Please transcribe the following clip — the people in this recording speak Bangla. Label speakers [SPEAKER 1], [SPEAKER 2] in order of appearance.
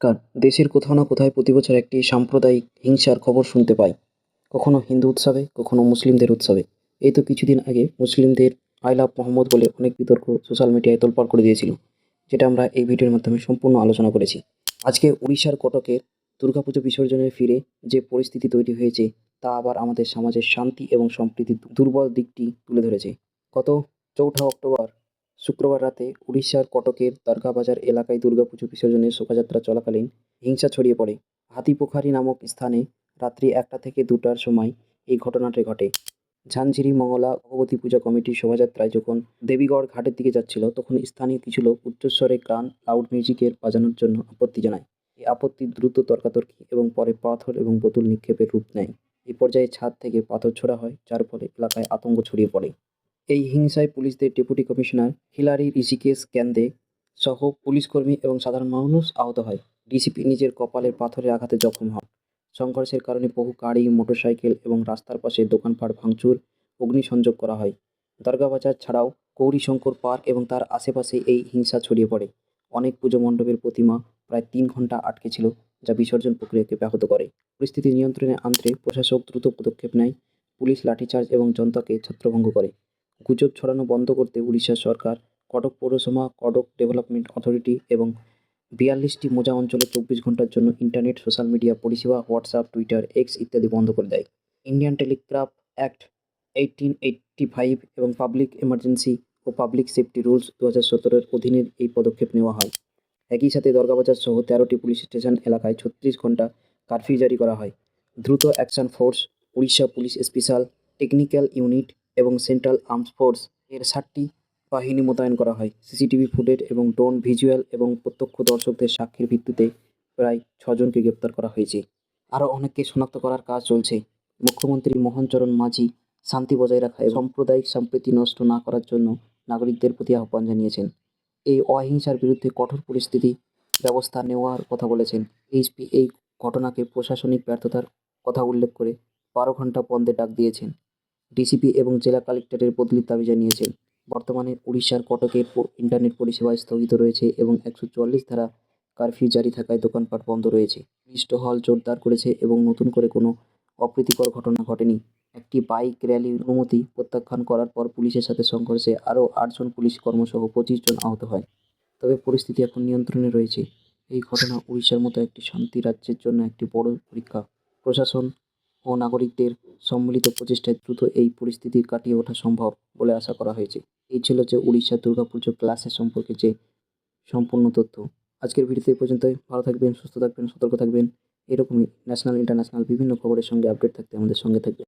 [SPEAKER 1] নমস্কার দেশের কোথাও না কোথায় প্রতি বছর একটি সাম্প্রদায়িক হিংসার খবর শুনতে পাই। কখনো হিন্দু উৎসবে, কখনো মুসলিমদের উৎসবে। এই তো কিছুদিন আগে মুসলিমদের আই লাভ মোহাম্মদ বলে অনেক বিতর্ক সোশ্যাল মিডিয়ায় তোলপাড় করে দিয়েছিল, যেটা আমরা এই ভিডিওর মাধ্যমে সম্পূর্ণ আলোচনা করেছি। আজকে উড়িষ্যার কটকের দুর্গাপুজো বিসর্জনের ফিরে যে পরিস্থিতি তৈরি হয়েছে, তা আবার আমাদের সমাজের শান্তি এবং সম্প্রীতির দুর্বল দিকটি তুলে ধরেছে। গত চৌঠা অক্টোবর শুক্রবার রাতে উড়িষ্যার কটকের দরগাবাজার এলাকায় দুর্গাপুজো বিসর্জনের শোভাযাত্রা চলাকালীন হিংসা ছড়িয়ে পড়ে। হাতিপোখারি নামক স্থানে রাত্রি একটা থেকে দুটার সময় এই ঘটনাটি ঘটে। ঝানঝিরি মঙ্গলা ভগবতী পূজা কমিটির শোভাযাত্রায় যখন দেবীগড় ঘাটের দিকে যাচ্ছিল, তখন স্থানীয় কিছু লোক উচ্চস্বরে গান লাউড মিউজিকের বাজানোর জন্য আপত্তি জানায়। এই আপত্তি দ্রুত তর্কাতর্কি এবং পরে পাথর এবং বোতল নিক্ষেপের রূপ নেয়। এই পর্যায়ে ছাদ থেকে পাথর ছোড়া হয়, যার ফলে এলাকায় আতঙ্ক ছড়িয়ে পড়ে। এই হিংসায় পুলিশদের ডেপুটি কমিশনার হিলারি ঋষিকেশ ক্যান্দে সহ পুলিশকর্মী এবং সাধারণ মানুষ আহত হয়। ডিসিপি নিজের কপালের পাথরের আঘাতে জখম হন। সংঘর্ষের কারণে বহু গাড়ি, মোটরসাইকেল এবং রাস্তার পাশে দোকানপাট ভাঙচুর, অগ্নিসংযোগ করা হয়। দরগাবাজার ছাড়াও গৌরীশঙ্কর পার্ক এবং তার আশেপাশে এই হিংসা ছড়িয়ে পড়ে। অনেক পুজো মণ্ডপের প্রতিমা প্রায় তিন ঘণ্টা আটকে ছিল, যা বিসর্জন প্রক্রিয়াকে ব্যাহত করে। পরিস্থিতি নিয়ন্ত্রণে আনতে প্রশাসক দ্রুত পদক্ষেপ নেয়, পুলিশ লাঠিচার্জ এবং জনতাকে ছত্রভঙ্গ করে। গুজব ছড়ানো বন্ধ করতে উড়িষ্যা সরকার, কটক পৌরসভা, কটক ডেভেলপমেন্ট অথরিটি এবং বিয়াল্লিশটি মোজা অঞ্চলে চব্বিশ ঘণ্টার জন্য ইন্টারনেট, সোশ্যাল মিডিয়া, পরিষেবা, হোয়াটসঅ্যাপ, টুইটার, এক্স ইত্যাদি বন্ধ করে দেয়। Indian telegraph act eighteen eighty five এবং পাবলিক এমার্জেন্সি ও পাবলিক সেফটি রুলস দু হাজার সতেরোর অধীনে এই পদক্ষেপ নেওয়া হয়। একই সাথে দরগাবাজার সহ তেরোটি পুলিশ স্টেশন এলাকায় ছত্রিশ ঘণ্টা কারফিউ জারি করা হয়। দ্রুত action force, Orissa police special technical unit এবং সেন্ট্রাল আর্মস ফোর্স এর ষাটটি বাহিনী মোতায়েন করা হয়। সিসিটিভি ফুটেজ এবং ড্রোন, ভিজুয়াল এবং প্রত্যক্ষ দর্শকদের সাক্ষীর ভিত্তিতে প্রায় ছজনকে গ্রেপ্তার করা হয়েছে। আরও অনেককে শনাক্ত করার কাজ চলছে। মুখ্যমন্ত্রী মোহনচরণ মাঝি শান্তি বজায় রাখা এবং সাম্প্রদায়িক সম্প্রীতি নষ্ট না করার জন্য নাগরিকদের প্রতি আহ্বান জানিয়েছেন। এই অহিংসার বিরুদ্ধে কঠোর পরিস্থিতি ব্যবস্থা নেওয়ার কথা বলেছেন। এইচপি এই ঘটনাকে প্রশাসনিক ব্যর্থতার কথা উল্লেখ করে বারো ঘণ্টা বন্ধের ডাক দিয়েছেন। ডিসিপি এবং জেলা কালেক্টরের বদলির দাবি জানিয়েছেন বর্তমানে উড়িষ্যার কটকের প- ইন্টারনেট পরিষেবা স্থগিত রয়েছে এবং একশো চুয়াল্লিশ ধারা কারফিউ জারি থাকায় দোকানপাট বন্ধ রয়েছে। পুলিশ হল জোরদার করেছে এবং নতুন করে কোনো অপ্রীতিকর ঘটনা ঘটেনি। একটি বাইক র্যালির অনুমতি প্রত্যাখ্যান করার পর পুলিশের সাথে সংঘর্ষে আরও আটজন পুলিশ কর্মসহ পঁচিশ জন আহত হয়। তবে পরিস্থিতি এখন নিয়ন্ত্রণে রয়েছে। এই ঘটনা উড়িষ্যার মতো একটি শান্তি রাজ্যের জন্য একটি বড় পরীক্ষা। প্রশাসন ও নাগরিকদের সম্মিলিত প্রচেষ্টায় দ্রুত এই পরিস্থিতি কাটিয়ে ওঠা সম্ভব বলে আশা করা হয়েছে। এই ছিল যে উড়িষ্যা দুর্গাপুজো ক্লাসের সম্পর্কে যে সম্পূর্ণ তথ্য। আজকের ভিডিওতে এই পর্যন্তই। ভালো থাকবেন, সুস্থ থাকবেন, সতর্ক থাকবেন। এরকমই ন্যাশনাল ইন্টারন্যাশনাল বিভিন্ন খবরের সঙ্গে আপডেট থাকতে আমাদের সঙ্গে থাকবেন।